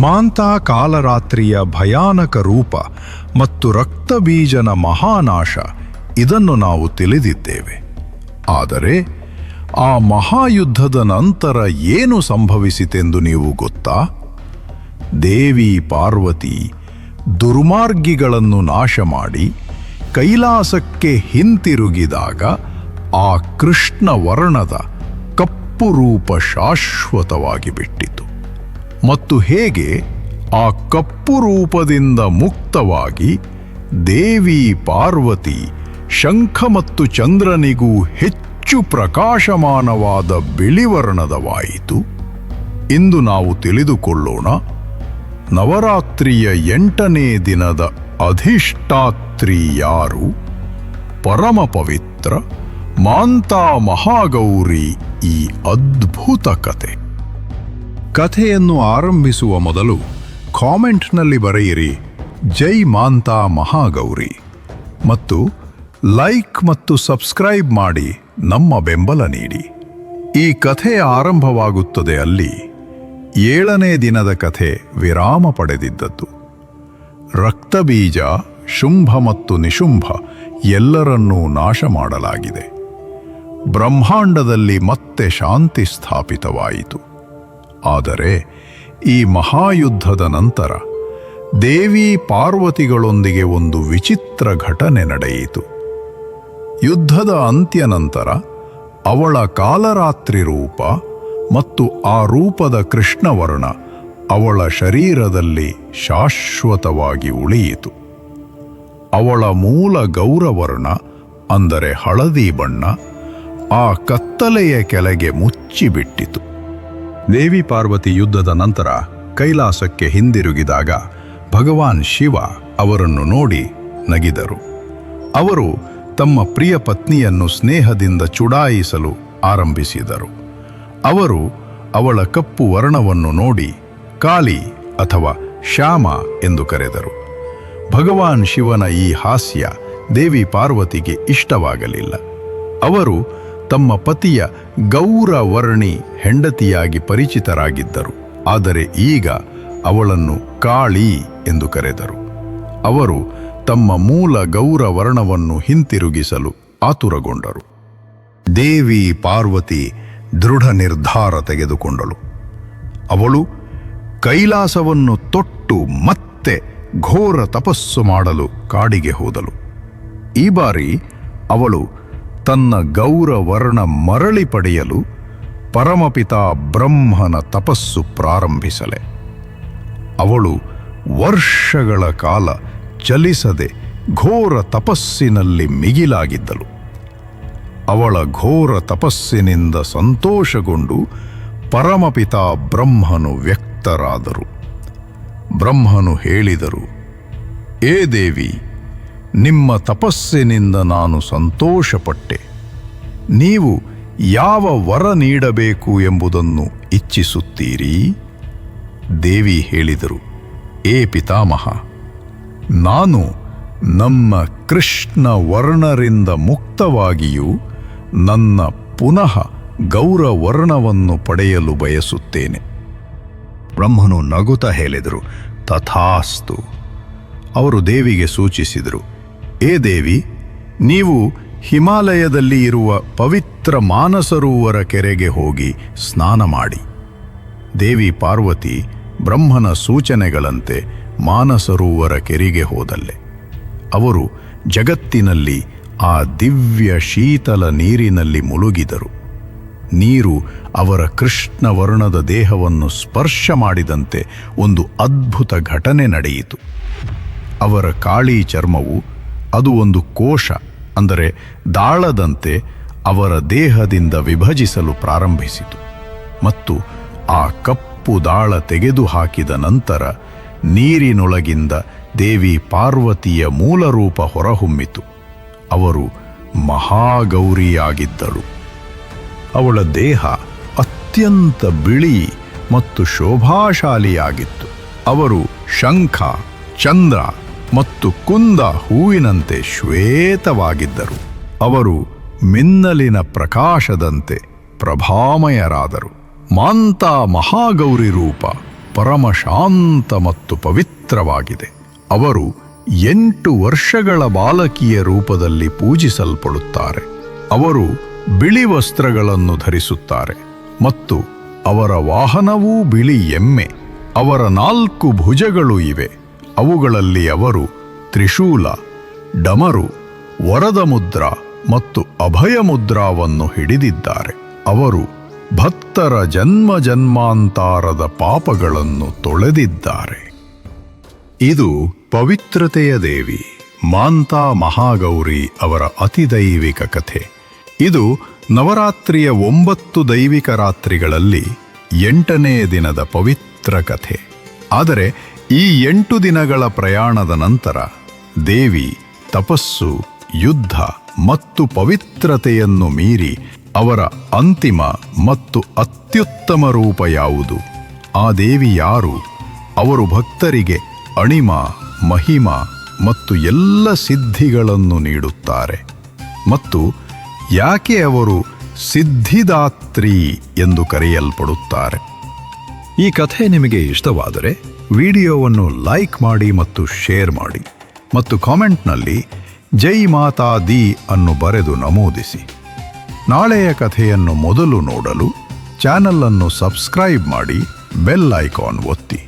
ಮಾಂತಾ ಕಾಲರಾತ್ರಿಯ ಭಯಾನಕ ರೂಪ ಮತ್ತು ರಕ್ತಬೀಜನ ಮಹಾನಾಶ ಇದನ್ನು ನಾವು ತಿಳಿದಿದ್ದೇವೆ. ಆದರೆ ಆ ಮಹಾಯುದ್ಧದ ನಂತರ ಏನು ಸಂಭವಿಸಿತೆಂದು ನೀವು ಗೊತ್ತಾ? ದೇವಿ ಪಾರ್ವತಿ ದುರ್ಮಾರ್ಗಿಗಳನ್ನು ನಾಶ ಮಾಡಿ ಕೈಲಾಸಕ್ಕೆ ಹಿಂತಿರುಗಿದಾಗ ಆ ಕೃಷ್ಣ ವರ್ಣದ ಕಪ್ಪು ರೂಪ ಶಾಶ್ವತವಾಗಿ ಬಿಟ್ಟಿತು. ಮತ್ತು ಹೇಗೆ ಆ ಕಪ್ಪು ರೂಪದಿಂದ ಮುಕ್ತವಾಗಿ ದೇವಿ ಪಾರ್ವತಿ ಶಂಖ ಮತ್ತು ಚಂದ್ರನಿಗೂ ಹೆಚ್ಚು ಪ್ರಕಾಶಮಾನವಾದ ಬಿಳಿವರ್ಣದವಾಯಿತು. ಇಂದು ನಾವು ತಿಳಿದುಕೊಳ್ಳೋಣ ನವರಾತ್ರಿಯ ಎಂಟನೇ ದಿನದ ಅಧಿಷ್ಠಾತ್ರಿ ಯಾರು? ಪರಮ ಪವಿತ್ರ ಮಾಂತಾ ಮಹಾಗೌರಿ ಈ ಅದ್ಭುತ ಕತೆ. ಕಥೆಯನ್ನು ಆರಂಭಿಸುವ ಮೊದಲು ಕಾಮೆಂಟ್ನಲ್ಲಿ ಬರೆಯಿರಿ, ಜೈ ಮಾಂತಾ ಮಹಾಗೌರಿ ಮತ್ತು ಲೈಕ್ ಮತ್ತು ಸಬ್ಸ್ಕ್ರೈಬ್ ಮಾಡಿ ನಮ್ಮ ಬೆಂಬಲ ನೀಡಿ. ಈ ಕಥೆ ಆರಂಭವಾಗುತ್ತದೆ ಅಲ್ಲಿ ಏಳನೇ ದಿನದ ಕಥೆ ವಿರಾಮ ಪಡೆದಿದ್ದದ್ದು. ರಕ್ತಬೀಜ, ಶುಂಭ ಮತ್ತು ನಿಶುಂಭ ಎಲ್ಲರನ್ನೂ ನಾಶ ಮಾಡಲಾಗಿದೆ. ಬ್ರಹ್ಮಾಂಡದಲ್ಲಿ ಮತ್ತೆ ಶಾಂತಿ ಸ್ಥಾಪಿತವಾಯಿತು. ಆದರೆ ಈ ಮಹಾಯುದ್ಧದ ನಂತರ ದೇವಿ ಪಾರ್ವತಿಗಳೊಂದಿಗೆ ಒಂದು ವಿಚಿತ್ರ ಘಟನೆ ನಡೆಯಿತು. ಯುದ್ಧದ ಅಂತ್ಯ ನಂತರ ಅವಳ ಕಾಲರಾತ್ರಿ ರೂಪ ಮತ್ತು ಆ ರೂಪದ ಕೃಷ್ಣವರ್ಣ ಅವಳ ಶರೀರದಲ್ಲಿ ಶಾಶ್ವತವಾಗಿ ಉಳಿಯಿತು. ಅವಳ ಮೂಲ ಗೌರವರ್ಣ ಅಂದರೆ ಹಳದಿ ಬಣ್ಣ ಆ ಕತ್ತಲೆಯ ಕೆಳಗೆ ಮುಚ್ಚಿಬಿಟ್ಟಿತು. ದೇವಿ ಪಾರ್ವತಿ ಯುದ್ಧದ ನಂತರ ಕೈಲಾಸಕ್ಕೆ ಹಿಂದಿರುಗಿದಾಗ ಭಗವಾನ್ ಶಿವ ಅವರನ್ನು ನೋಡಿ ನಗಿದರು. ಅವರು ತಮ್ಮ ಪ್ರಿಯ ಪತ್ನಿಯನ್ನು ಸ್ನೇಹದಿಂದ ಚುಡಾಯಿಸಲು ಆರಂಭಿಸಿದರು. ಅವರು ಅವಳ ಕಪ್ಪು ವರ್ಣವನ್ನು ನೋಡಿ ಕಾಳಿ ಅಥವಾ ಶ್ಯಾಮ ಎಂದು ಕರೆದರು. ಭಗವಾನ್ ಶಿವನ ಈ ಹಾಸ್ಯ ದೇವಿ ಪಾರ್ವತಿಗೆ ಇಷ್ಟವಾಗಲಿಲ್ಲ. ಅವರು ತಮ್ಮ ಪತಿಯ ಗೌರವರ್ಣಿ ಹೆಂಡತಿಯಾಗಿ ಪರಿಚಿತರಾಗಿದ್ದರು. ಆದರೆ ಈಗ ಅವಳನ್ನು ಕಾಳಿ ಎಂದು ಕರೆದರು. ಅವರು ತಮ್ಮ ಮೂಲ ಗೌರವರ್ಣವನ್ನು ಹಿಂತಿರುಗಿಸಲು ಆತುರಗೊಂಡರು. ದೇವಿ ಪಾರ್ವತಿ ದೃಢ ನಿರ್ಧಾರ ತೆಗೆದುಕೊಂಡಳು. ಅವಳು ಕೈಲಾಸವನ್ನು ತೊಟ್ಟು ಮತ್ತೆ ಘೋರ ತಪಸ್ಸು ಮಾಡಲು ಕಾಡಿಗೆ ಹೋದಳು. ಈ ಬಾರಿ ಅವಳು ತನ್ನ ಗೌರವರ್ಣ ಮರಳಿ ಪಡೆಯಲು ಪರಮಪಿತ ಬ್ರಹ್ಮನ ತಪಸ್ಸು ಪ್ರಾರಂಭಿಸಲೆ. ಅವಳು ವರ್ಷಗಳ ಕಾಲ ಚಲಿಸದೆ ಘೋರ ತಪಸ್ಸಿನಲ್ಲಿ ಮಿಗಿಲಾಗಿದ್ದಳು. ಅವಳ ಘೋರ ತಪಸ್ಸಿನಿಂದ ಸಂತೋಷಗೊಂಡು ಪರಮಪಿತ ಬ್ರಹ್ಮನು ವ್ಯಕ್ತರಾದರು. ಬ್ರಹ್ಮನು ಹೇಳಿದರು, ಏ ದೇವಿ ನಿಮ್ಮ ತಪಸ್ಸಿನಿಂದ ನಾನು ಸಂತೋಷಪಟ್ಟೆ. ನೀವು ಯಾವ ವರ ನೀಡಬೇಕು ಎಂಬುದನ್ನು ಇಚ್ಛಿಸುತ್ತೀರಿ? ದೇವಿ ಹೇಳಿದರು, ಏ ಪಿತಾಮಹ, ನಾನು ನಮ್ಮ ಕೃಷ್ಣ ವರ್ಣರಿಂದ ಮುಕ್ತವಾಗಿಯೂ ನನ್ನ ಪುನಃ ಗೌರವರ್ಣವನ್ನು ಪಡೆಯಲು ಬಯಸುತ್ತೇನೆ. ಬ್ರಹ್ಮನು ನಗುತ ಹೇಳಿದರು, ತಥಾಸ್ತು. ಅವರು ದೇವಿಗೆ ಸೂಚಿಸಿದರು ಏ ದೇವಿ, ನೀವು ಹಿಮಾಲಯದಲ್ಲಿ ಇರುವ ಪವಿತ್ರ ಮಾನಸರೋವರ ಕೆರೆಗೆ ಹೋಗಿ ಸ್ನಾನ ಮಾಡಿ. ದೇವಿ ಪಾರ್ವತಿ ಬ್ರಹ್ಮನ ಸೂಚನೆಗಳಂತೆ ಮಾನಸರೋವರ ಕೆರೆಗೆ ಹೋದಲ್ಲೆ. ಅವರು ಜಗತ್ತಿನಲ್ಲಿ ಆ ದಿವ್ಯ ಶೀತಲ ನೀರಿನಲ್ಲಿ ಮುಳುಗಿದರು. ನೀರು ಅವರ ಕೃಷ್ಣ ವರ್ಣದ ದೇಹವನ್ನು ಸ್ಪರ್ಶ ಮಾಡಿದಂತೆ ಒಂದು ಅದ್ಭುತ ಘಟನೆ ನಡೆಯಿತು. ಅವರ ಕಾಳಿ ಚರ್ಮವು ಅದು ಒಂದು ಕೋಶ, ಅಂದರೆ ದಾಳದಂತೆ ಅವರ ದೇಹದಿಂದ ವಿಭಜಿಸಲು ಪ್ರಾರಂಭಿಸಿತು. ಮತ್ತು ಆ ಕಪ್ಪು ದಾಳ ತೆಗೆದು ಹಾಕಿದ ನಂತರ ನೀರಿನೊಳಗಿಂದ ದೇವಿ ಪಾರ್ವತಿಯ ಮೂಲರೂಪ ಹೊರಹೊಮ್ಮಿತು. ಅವರು ಮಹಾಗೌರಿಯಾಗಿದ್ದಳು. ಅವಳ ದೇಹ ಅತ್ಯಂತ ಬಿಳಿ ಮತ್ತು ಶೋಭಾಶಾಲಿಯಾಗಿತ್ತು. ಅವರು ಶಂಖ, ಚಂದ್ರ ಮತ್ತು ಕುಂದ ಹೂವಿನಂತೆ ಶ್ವೇತವಾಗಿದ್ದರು. ಅವರು ಮಿನ್ನಲಿನ ಪ್ರಕಾಶದಂತೆ ಪ್ರಭಾಮಯರಾದರು. ಮಾಂತಾ ಮಹಾಗೌರಿ ರೂಪ ಪರಮಶಾಂತ ಮತ್ತು ಪವಿತ್ರವಾಗಿದೆ. ಅವರು ಎಂಟು ವರ್ಷಗಳ ಬಾಲಕಿಯ ರೂಪದಲ್ಲಿ ಪೂಜಿಸಲ್ಪಡುತ್ತಾರೆ. ಅವರು ಬಿಳಿ ವಸ್ತ್ರಗಳನ್ನು ಧರಿಸುತ್ತಾರೆ ಮತ್ತು ಅವರ ವಾಹನವೂ ಬಿಳಿ ಎಮ್ಮೆ. ಅವರ ನಾಲ್ಕು ಭುಜಗಳು ಇವೆ. ಅವುಗಳಲ್ಲಿ ಅವರು ತ್ರಿಶೂಲ, ಡಮರು ವರದ ಮುದ್ರ ಮತ್ತು ಅಭಯ ಮುದ್ರಾವನ್ನು ಹಿಡಿದಿದ್ದಾರೆ. ಅವರು ಭಕ್ತರ ಜನ್ಮ ಜನ್ಮಾಂತಾರದ ಪಾಪಗಳನ್ನು ತೊಳೆದಿದ್ದಾರೆ. ಇದು ಪವಿತ್ರತೆಯ ದೇವಿ, ಮಾಂತಾ ಮಹಾಗೌರಿ ಅವರ ಅತಿದೈವಿಕ ಕಥೆ. ಇದು ನವರಾತ್ರಿಯ ಒಂಬತ್ತು ದೈವಿಕ ರಾತ್ರಿಗಳಲ್ಲಿ ಎಂಟನೇ ದಿನದ ಪವಿತ್ರ ಕಥೆ. ಆದರೆ ಈ ಎಂಟು ದಿನಗಳ ಪ್ರಯಾಣದ ನಂತರ ದೇವಿ ತಪಸ್ಸು, ಯುದ್ಧ ಮತ್ತು ಪವಿತ್ರತೆಯನ್ನು ಮೀರಿ ಅವರ ಅಂತಿಮ ಮತ್ತು ಅತ್ಯುತ್ತಮ ರೂಪ ಯಾವುದು? ಆ ದೇವಿ ಯಾರು? ಅವರು ಭಕ್ತರಿಗೆ ಅಣಿಮ, ಮಹಿಮ ಮತ್ತು ಎಲ್ಲ ಸಿದ್ಧಿಗಳನ್ನು ನೀಡುತ್ತಾರೆ. ಮತ್ತು ಯಾಕೆ ಅವರು ಸಿದ್ಧಿದಾತ್ರಿ ಎಂದು ಕರೆಯಲ್ಪಡುತ್ತಾರೆ? ಈ ಕಥೆ ನಿಮಗೆ ಇಷ್ಟವಾದರೆ ವಿಡಿಯೋವನ್ನು ಲೈಕ್ ಮಾಡಿ ಮತ್ತು ಶೇರ್ ಮಾಡಿ ಮತ್ತು ಕಾಮೆಂಟ್ನಲ್ಲಿ ಜೈ ಮಾತಾ ದಿ ಅನ್ನು ಬರೆದು ನಮೂದಿಸಿ. ನಾಳೆಯ ಕಥೆಯನ್ನು ಮೊದಲು ನೋಡಲು ಚಾನಲನ್ನು ಸಬ್ಸ್ಕ್ರೈಬ್ ಮಾಡಿ ಬೆಲ್ ಐಕಾನ್ ಒತ್ತಿ.